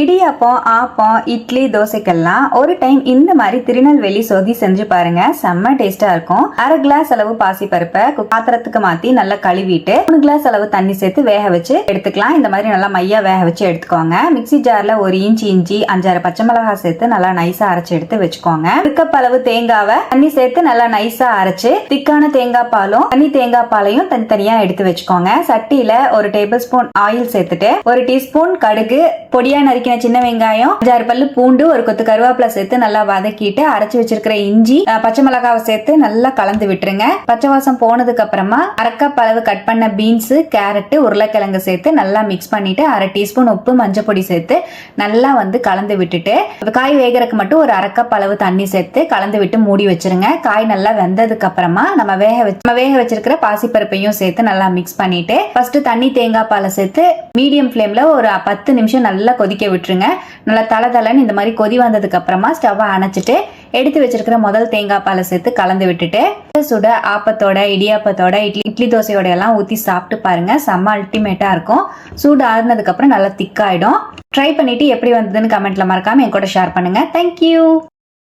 இடியாப்பம் ஆப்பம் இட்லி தோசைக்கெல்லாம் ஒரு டைம் இந்த மாதிரி திருநெல்வேலி சொதி செஞ்சு பாருங்க. செம்ம டேஸ்டா இருக்கும். அரை கிளாஸ் அளவு பாசி பருப்பை பாத்திரத்துக்கு மாத்தி நல்லா கழுவிட்டு மூணு கிளாஸ் அளவு தண்ணி சேர்த்து வேக வச்சு எடுத்துக்கலாம். இந்த மாதிரி நல்லா மையா வேக வச்சு எடுத்துக்கோங்க. மிக்ஸி ஜார்ல ஒரு இஞ்சி இஞ்சி அஞ்சாறு பச்சை மிளகாய் சேர்த்து நல்லா நைஸா அரைச்சு எடுத்து வச்சுக்கோங்க. ஒரு கப் அளவு தேங்காவை தண்ணி சேர்த்து நல்லா நைஸா அரைச்சு திக்கான தேங்காய் பாலும் தண்ணி தேங்காய் பாலையும் தனித்தனியா எடுத்து வச்சுக்கோங்க. சட்டியில ஒரு டேபிள் ஸ்பூன் ஆயில் சேர்த்துட்டு ஒரு டீஸ்பூன் கடுகு பொடியா நறுக்கி வதக்கின சின்ன வெங்காயம் அஞ்சாறு பல்லு பூண்டு ஒரு கொத்து கருவேப்பிலை சேர்த்து நல்லா வதக்கிட்டு அரைச்சு வச்சிருக்கிற இஞ்சி பச்சை மிளகாவை சேர்த்து நல்லா கலந்து விட்டுருங்க. பச்சை வாசம் போனதுக்கு அப்புறமா அரைக்கப் அளவு கட் பண்ண பீன்ஸ் கேரட் உருளைக்கிழங்கு சேர்த்து நல்லா மிக்ஸ் பண்ணிட்டு அரை டீஸ்பூன் உப்பு மஞ்சள் பொடி சேர்த்து நல்லா வந்து கலந்து விட்டுட்டு காய் வேகறதுக்கு மட்டும் ஒரு அரைக்கப் அளவு தண்ணி சேர்த்து கலந்து விட்டு மூடி வச்சிருங்க. காய் நல்லா வெந்ததுக்கு அப்புறமா நம்ம வேக வச்சு நம்ம வேக வச்சிருக்கிற பாசிப்பருப்பையும் சேர்த்து நல்லா மிக்ஸ் பண்ணிட்டு ஃபர்ஸ்ட் தண்ணி தேங்காய் பாலை சேர்த்து மீடியம் ஃப்ளேம்ல ஒரு பத்து நிமிஷம் நல்லா கொதிக்க விட்டுருங்க. நல்லா தலை தலைன்னு இந்த மாதிரி கொதி வந்ததுக்கு அப்புறமா ஸ்டவ்வை அணைச்சிட்டு எடுத்து வச்சிருக்கிற முதல் தேங்காய் பாலை சேர்த்து கலந்து விட்டுட்டு சுட ஆப்பத்தோட இடியாப்பத்தோட இட்லி இட்லி தோசையோட எல்லாம் ஊற்றி சாப்பிட்டு பாருங்க. செம்ம அல்டிமேட்டா இருக்கும். சூடு ஆறுனதுக்கு அப்புறம் நல்லா திக்காயிடும் ட்ரை பண்ணிட்டு எப்படி வந்ததுன்னு கமெண்ட்ல மறக்காம என் கூட ஷேர் பண்ணுங்க. தேங்க்யூ